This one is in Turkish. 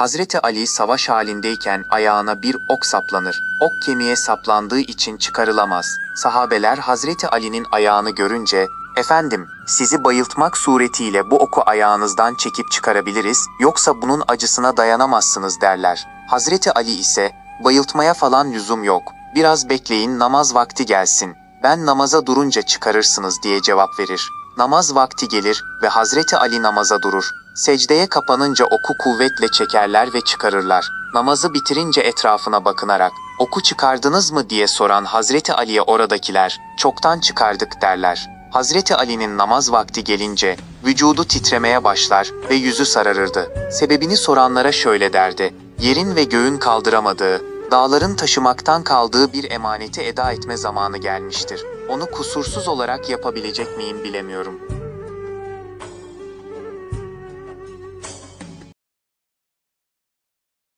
Hazreti Ali savaş halindeyken ayağına bir ok saplanır. Ok kemiğe saplandığı için çıkarılamaz. Sahabeler Hazreti Ali'nin ayağını görünce, Efendim, sizi bayıltmak suretiyle bu oku ayağınızdan çekip çıkarabiliriz, yoksa bunun acısına dayanamazsınız derler. Hazreti Ali ise, bayıltmaya falan lüzum yok, biraz bekleyin namaz vakti gelsin, ben namaza durunca çıkarırsınız diye cevap verir. Namaz vakti gelir ve Hazreti Ali namaza durur. Secdeye kapanınca oku kuvvetle çekerler ve çıkarırlar. Namazı bitirince etrafına bakınarak, oku çıkardınız mı diye soran Hazreti Ali'ye oradakiler, çoktan çıkardık derler. Hazreti Ali'nin namaz vakti gelince vücudu titremeye başlar ve yüzü sararırdı. Sebebini soranlara şöyle derdi. Yerin ve göğün kaldıramadığı, dağların taşımaktan kaldığı bir emaneti eda etme zamanı gelmiştir. Onu kusursuz olarak yapabilecek miyim bilemiyorum.